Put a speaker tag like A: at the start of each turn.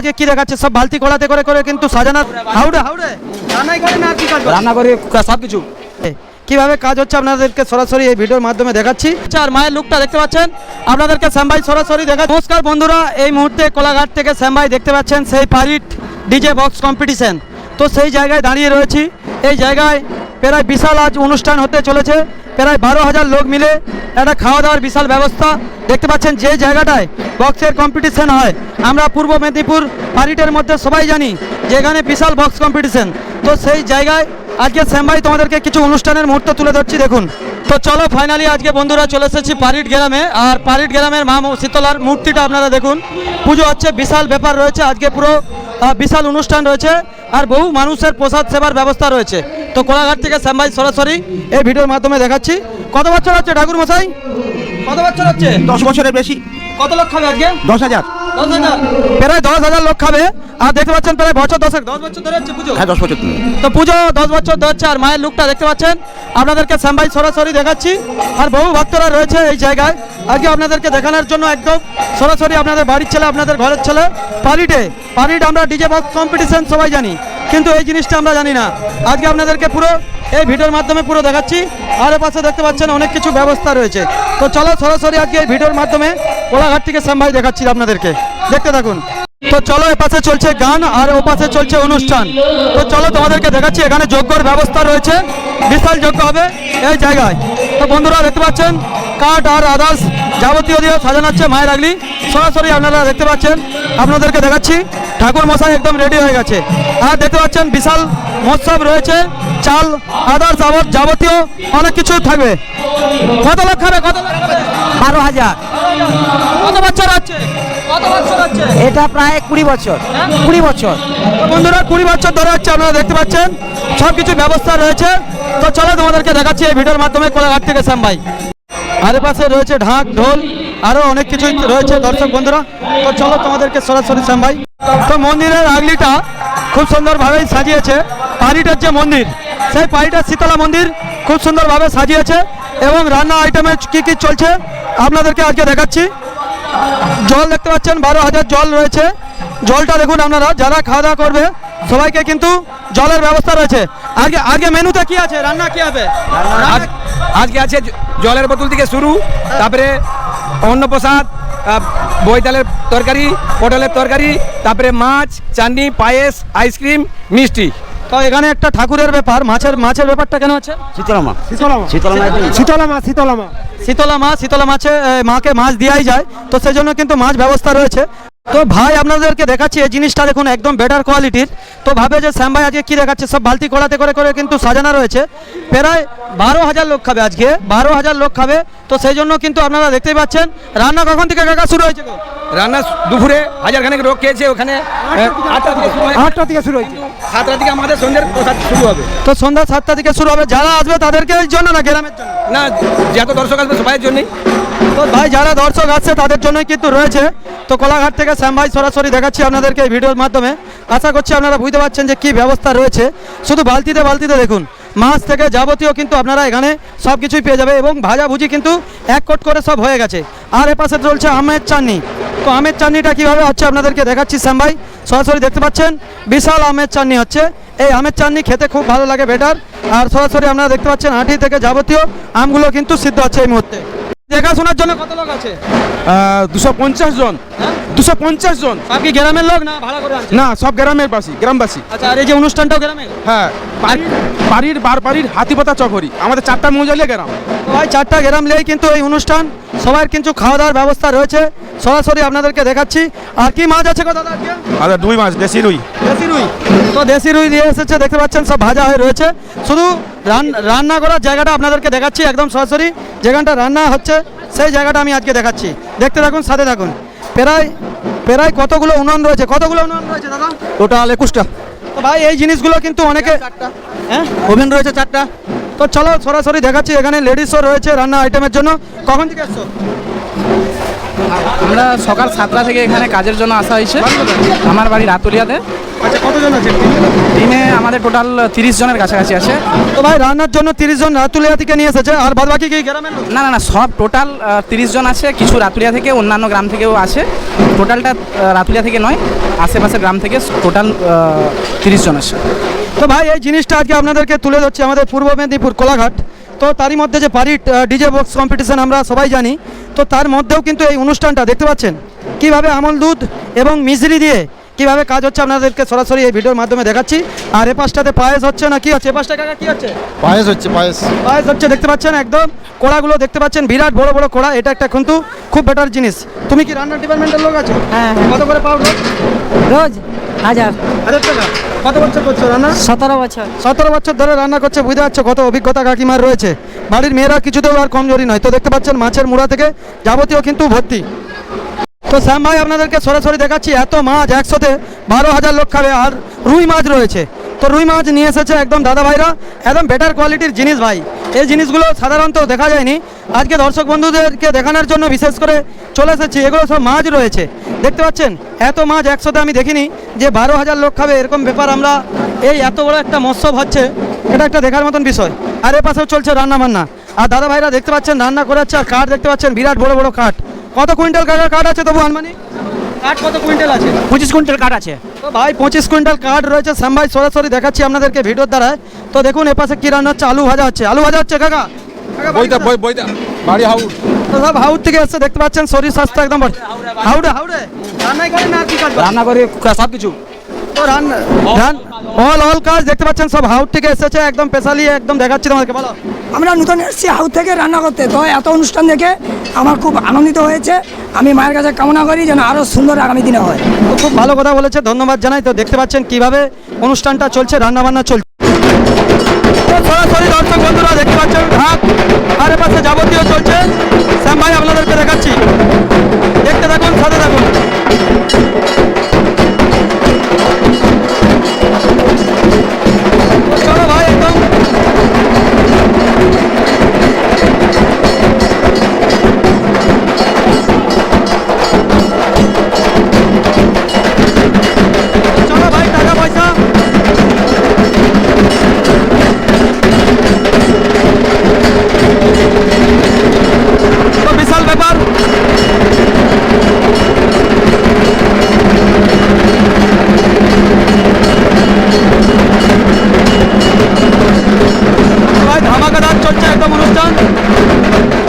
A: আজকে কি দেখাচ্ছে? সব বালতি কড়াতে করে করে কিন্তু সাজানো হাউড়ে। হাউড়ে রান্নাই করে না কি কাজ
B: রান্না করি সব কিছু
A: কীভাবে কাজ হচ্ছে আপনাদেরকে সরাসরি এই ভিডিওর মাধ্যমে দেখাচ্ছি। আচ্ছা, আর মায়ের লুকটা দেখতে পাচ্ছেন? আপনাদেরকে শ্যামভাই সরাসরি দেখা নমস্কার বন্ধুরা এই মুহূর্তে কোলাঘাট থেকে শ্যামভাই দেখতে পাচ্ছেন সেই পারিট ডিজে বক্স কম্পিটিশন তো সেই জায়গায় দাঁড়িয়ে রয়েছি। এই জায়গায় প্রায় বিশাল আজ অনুষ্ঠান হতে চলেছে। প্রায় বারো হাজার লোক মিলে একটা খাওয়া দাওয়ার বিশাল ব্যবস্থা দেখতে পাচ্ছেন যে জায়গাটায় বক্সের কম্পিটিশন হয়। আমরা পূর্ব মেদিনীপুর পারিটের মধ্যে সবাই জানি যে এখানে বিশাল বক্স কম্পিটিশন তো সেই জায়গায় আজকে শ্যামভাই তোমাদেরকে কিছু অনুষ্ঠানের মুহূর্ত তুলে ধরছি, দেখুন। তো চলো ফাইনালি আজকে বন্ধুরা চলে এসেছি পারিট গ্রামে। আর পারিট গ্রামের মা শীতলার মূর্তিটা আপনারা দেখুন। পুজো হচ্ছে, বিশাল ব্যাপার রয়েছে। আজকে পুরো বিশাল অনুষ্ঠান রয়েছে আর বহু মানুষের প্রসাদ সেবার ব্যবস্থা রয়েছে। তো কোলাঘাট থেকে শ্যামভাই সরাসরি এই ভিডিওর মাধ্যমে দেখাচ্ছি। কত বছর হচ্ছে ঠাকুর মশাই কত বছর হচ্ছে?
B: দশ বছরের বেশি।
A: কত লক্ষ হবে আজকে?
B: দশ হাজার।
A: প্রায় দশ হাজার লোক খাবে। আর দেখতে পাচ্ছেন প্রায় বছর দশেক দশ বছর ধরে হচ্ছে পুজো।
B: হ্যাঁ দশ বছর
A: তো পুজো দশ বছর ধরছে আর মায়ের লুকটা দেখতে পাচ্ছেন। আপনাদেরকে শ্যামভাই সরাসরি দেখাচ্ছি। আর বহু ভক্তরা রয়েছে এই জায়গায়। আজকে আপনাদেরকে দেখানোর জন্য একদম সরাসরি আপনাদের বাড়ির ছেলে আপনাদের ঘরের ছেলে পারিটে পারিট আমরা ডিজে বক্স কম্পিটিশন সবাই জানি। কিন্তু এই জিনিসটা আমরা জানি না। আজকে আপনাদেরকে পুরো এই ভিডিওর মাধ্যমে পুরো দেখাচ্ছি। আর পাশে দেখতে পাচ্ছেন অনেক কিছু ব্যবস্থা রয়েছে। তো চলো সরাসরি আজকে এই ভিডিওর মাধ্যমে কোলাঘাট থেকে শ্যামভাই দেখাচ্ছি আপনাদেরকে। দেখতে থাকুন। তো চলো এ পাশে চলছে গান আর ও পাশে চলছে অনুষ্ঠান। তো চলো তোমাদেরকে দেখাচ্ছি, এখানে যজ্ঞর ব্যবস্থা রয়েছে। বিশাল যজ্ঞ হবে এই জায়গায়। তো বন্ধুরা দেখতে পাচ্ছেন, কাঠ আর আদার্স যাবতীয় দিয়ে সাজানো হচ্ছে মায়ের আগলি। সরাসরি আপনারা দেখতে পাচ্ছেন, আপনাদেরকে দেখাচ্ছি, ঠাকুর মশাই একদম রেডি হয়ে গেছে। আর দেখতে পাচ্ছেন, বিশাল মহোৎসব রয়েছে, চাল, আদার্স যাবতীয় অনেক কিছু থাকবে। কত লোক খাবে কত
C: বারো হাজার।
A: কত বছর হচ্ছে কত বছর হচ্ছে
C: এটা প্রায় কুড়ি বছর।
A: হ্যাঁ?
C: কুড়ি বছর।
A: বন্ধুরা কুড়ি বছর ধরে হচ্ছে আপনারা দেখতে পাচ্ছেন সব কিছু ব্যবস্থা রয়েছে। তো চলো তোমাদেরকে দেখাচ্ছি এই ভিডিওর মাধ্যমে কোলাঘাট থেকে শ্যাম ভাই আর পাশে রয়েছে ঢাক ঢোল আরও অনেক কিছু রয়েছে দর্শক বন্ধুরা। তো চলো তোমাদেরকে সরাসরি শ্যাম ভাই তো মন্দিরের আগলিটা খুব সুন্দরভাবেই সাজিয়েছে। পাড়িটার যে মন্দির সেই পাড়িটার শীতলা মন্দির খুব সুন্দরভাবে সাজিয়েছে এবং রান্না আইটেমে কী কী চলছে আপনাদেরকে আজকে দেখাচ্ছি। জল দেখতে পাচ্ছেন বারো হাজার জল রয়েছে। জলটা দেখুন আপনারা যারা খাওয়া দাওয়া করবে সবাইকে কিন্তু জলের ব্যবস্থা রয়েছে। আগে আগে মেনুতে কি আছে রান্না কি হবে
B: আজ- আজকে আছে জলের বোতল থেকে শুরু তারপরে অন্নপ্রসাদ আহ, বৈতালের তরকারি পটলের তরকারি তারপরে মাছ চাটনি পায়েস আইসক্রিম মিষ্টি।
A: তো এখানে একটা ঠাকুরের ব্যাপার মাছের মাছের ব্যাপারটা কেন আছে?
B: শীতলামা।
D: শীতলামা।
B: শীতলামা
D: শীতলামা শীতলামা।
A: শীতলা মাছে মাকে মাছ দেওয়াই যায় তো সেই জন্য কিন্তু মাছ ব্যবস্থা রয়েছে। তো ভাই আপনাদেরকে দেখাচ্ছি এই জিনিসটা দেখুন একদম বেটার কোয়ালিটির তো ভাবে যে শ্যাম ভাই আজকে কি দেখাচ্ছে সব বালতি কড়াতে করে করে কিন্তু সাজানো রয়েছে। প্রায় বারো হাজার লোক খাবে আজকে বারো হাজার লোক খাবে। তো সেই জন্য কিন্তু আপনারা দেখতেই পাচ্ছেন রান্না কখন থেকে কাকা শুরু হয়েছে গো?
B: রান্না দুপুরে হাজার খানেক লোক খেয়েছে ওখানে আটটা থেকে শুরু হয়।
D: আটটা থেকে শুরু হয়েছে।
B: সাতটা থেকে আমাদের সন্ধ্যের প্রসাদ শুরু হবে।
A: তো সন্ধ্যা সাতটা থেকে শুরু হবে। যারা আসবে তাদেরকে জন্য না গ্রামের জন্য?
B: না যত দর্শক আসবে সবাই জন্যই।
A: তো ভাই যারা দর্শক আসছে তাদের জন্যই কিন্তু রয়েছে। তো কোলাঘাট থেকে শ্যাম ভাই সরাসরি দেখাচ্ছি আপনাদেরকে এই ভিডিওর মাধ্যমে। আশা করছি আপনারা বুঝতে পারছেন যে কী ব্যবস্থা রয়েছে। শুধু বালতিতে বালতিতে দেখুন মাছ থেকে যাবতীয় কিন্তু আপনারা এখানে সব কিছুই পেয়ে যাবে এবং ভাজাভুজি কিন্তু এক কোট করে সব হয়ে গেছে। আর এ পাশে চলছে আমের চাটনি তো আমের চাটনিটা কীভাবে হচ্ছে আপনাদেরকে দেখাচ্ছি শ্যাম ভাই? সরাসরি দেখতে পাচ্ছেন বিশাল আমের চাটনি হচ্ছে। এই আমের চাটনি খেতে খুব ভালো লাগে বেটার। আর সরাসরি আপনারা দেখতে পাচ্ছেন আঁটি থেকে যাবতীয় আমগুলো কিন্তু সিদ্ধ হচ্ছে এই মুহূর্তে। দেখাশোনার জন্য কত লোক আছে?
D: দুশো পঞ্চাশ জন। দুশো পঞ্চাশ জন।
A: সব কি গ্রামের লোক না ভাড়া করে
D: না সব গ্রামের বাসী গ্রামবাসী।
A: আচ্ছা আর এই যে অনুষ্ঠানটাও গ্রামে?
D: হ্যাঁ বাড়ির বাড়ির বার বাড়ির হাতিপাতা চকরি। আমাদের চারটা মৌজালিয়া গ্রাম।
A: ভাই চারটা গ্রাম নিয়েই কিন্তু এই অনুষ্ঠান। সবার কিন্তু খাওয়া দাওয়ার ব্যবস্থা রয়েছে। সরাসরি আপনাদেরকে দেখাচ্ছি। আর কি মাছ আছে কথা আজকে?
D: আচ্ছা দুই মাছ দেশি রুই।
A: দেশি রুই। তো দেশি রুই দিয়ে এসেছে দেখতে পাচ্ছেন সব ভাজা হয়ে রয়েছে। শুধু রান- রান্না করার জায়গাটা আপনাদেরকে দেখাচ্ছি একদম সরাসরি। যেখানটা রান্না হচ্ছে সেই জায়গাটা আমি আজকে দেখাচ্ছি। দেখতে থাকুন সাথে থাকুন। প্রায় প্রায় কতগুলো উনুন রয়েছে? কতগুলো উনুন রয়েছে দাদা?
B: টোটাল একুশটা।
A: তো ভাই এই জিনিসগুলো কিন্তু অনেকে হ্যাঁ?
B: ওভেন রয়েছে চারটা।
A: তো চলো সরাসরি দেখাচ্ছি এখানে লেডিসও রয়েছে রান্না আইটেমের জন্য। কখন থেকে এসছো?
E: আমরা সকাল সাতটা থেকে এখানে কাজের জন্য আসা হয়েছে। আমার বাড়ি রাতুলিয়াতে।
A: আচ্ছা কতজন আছে
E: টিমে আমাদের টোটাল তিরিশ জনের কাছাকাছি আছে।
A: তো ভাই রান্নার জন্য তিরিশ জন রাতুলিয়া থেকে নিয়ে এসেছে আর বাদ বাকি কি গ্রামের
E: না না না সব টোটাল তিরিশ জন আছে কিছু রাতুলিয়া থেকে অন্যান্য গ্রাম থেকেও আছে। টোটালটা রাতুলিয়া থেকে নয় আশেপাশের গ্রাম থেকে টোটাল তিরিশ জন আছে।
A: তো ভাই এই জিনিসটা আজকে আপনাদেরকে তুলে ধরছি আমাদের পূর্ব মেদিনীপুর কোলাঘাট। তো তারই মধ্যে যে পারিট ডিজে বক্স কম্পিটিশন আমরা সবাই জানি তো তার মধ্যেও কিন্তু এই অনুষ্ঠানটা দেখতে পাচ্ছেন? কীভাবে আমল দুধ এবং মিশ্রি দিয়ে কীভাবে কাজ হচ্ছে আপনাদেরকে সরাসরি এই ভিডিওর মাধ্যমে দেখাচ্ছি। আর এ পাশটাতে পায়েস হচ্ছে না কি হচ্ছে? এ পাশটা কাকা কি হচ্ছে?
F: পায়েস হচ্ছে পায়েস।
A: পায়েস হচ্ছে দেখতে পাচ্ছেন একদম? কোড়াগুলো দেখতে পাচ্ছেন বিরাট বড় বড় কোড়া এটা একটা কিন্তু খুব বেটার জিনিস। তুমি কি রান্নার ডিপার্টমেন্টের লোক আছো?
C: হ্যাঁ,
A: কত করে পাও রোজ
C: রোজ। হাজার।
A: হাজার টাকা। কত বছর করছ রান্না
C: সতেরো বছর।
A: সতেরো বছর ধরে রান্না করছে বুঝতে পারছ কত অভিজ্ঞতা কাকিমার রয়েছে। বাড়ির মেয়েরা কিছুতেও আর কমজোরি নয়। তো দেখতে পাচ্ছেন মাছের মুড়া থেকে যাবতীয় কিন্তু ভর্তি। তো শ্যাম ভাই আপনাদেরকে সরাসরি দেখাচ্ছি এত মাছ একসাথে বারো হাজার লোক খাবে আর রুই মাছ রয়েছে। তো রুই মাছ নিয়ে এসেছে একদম দাদা ভাইরা। একদম বেটার কোয়ালিটির জিনিস ভাই। এই জিনিসগুলো সাধারণত দেখা যায়নি। আজকে দর্শক বন্ধুদেরকে দেখানোর জন্য বিশেষ করে চলে এসেছি। এগুলো সব মাছ রয়েছে। দেখতে পাচ্ছেন? এত মাছ একসাথে আমি দেখিনি যে বারো হাজার লোক খাবে, এরকম ব্যাপার আমরা এই এত বড় একটা মৎসব হচ্ছে, এটা একটা দেখার মতন বিষয়। আর এ পাশেও চলছে রান্না বান্না। আর দাদা ভাইরা দেখতে পাচ্ছেন, রান্না করে আর কাঠ দেখতে পাচ্ছেন, বিরাট বড় বড় কাঠ। কত কুইন্টাল কাঠের কাঠ আছে তবু আনমানি কাঠ কত কুইন্টাল আছে?
C: পঁচিশ কুইন্টাল কাঠ আছে।
A: তো ভাই পঁচিশ কুইন্টাল কাঠ রয়েছে। শ্যাম ভাই সরাসরি দেখাচ্ছি আপনাদেরকে ভিডিওর দ্বারা তো দেখুন এপাশে কি রান্না হচ্ছে? আলু ভাজা হচ্ছে। আলু ভাজা হচ্ছে কাকা? কাকা,
D: বইটা বই বইটা বাড়ি হাউস
A: তো সব হাউড থেকে এসছে দেখতে পাচ্ছেন শরীর স্বাস্থ্য একদম হাউডে হাউডে? রান্নাই করেন আর কি কাজ
E: রান্না করি সব কিছু।
A: তো রান্না অল অল কাজ দেখতে পাচ্ছেন সব হাউড থেকে এসেছে একদম স্পেশালি একদম দেখাচ্ছি তোমাদেরকে বলো।
G: আমরা নতুন এসেছি হাউস থেকে রান্না করতে। তো এত অনুষ্ঠান দেখে আমার খুব আনন্দিত হয়েছে। আমি মায়ের কাছে কামনা করি যেন আরও সুন্দর আগামী দিনে হয়।
A: তো খুব ভালো কথা বলেছে, ধন্যবাদ জানাই। তো দেখতে পাচ্ছেন কীভাবে অনুষ্ঠানটা চলছে, রান্নাবান্না চলছে। সরাসরি দর্শক বন্ধুরা দেখতে পাচ্ছেন ঘাট আর পাশে যাবতীয় চলছে। Thank you.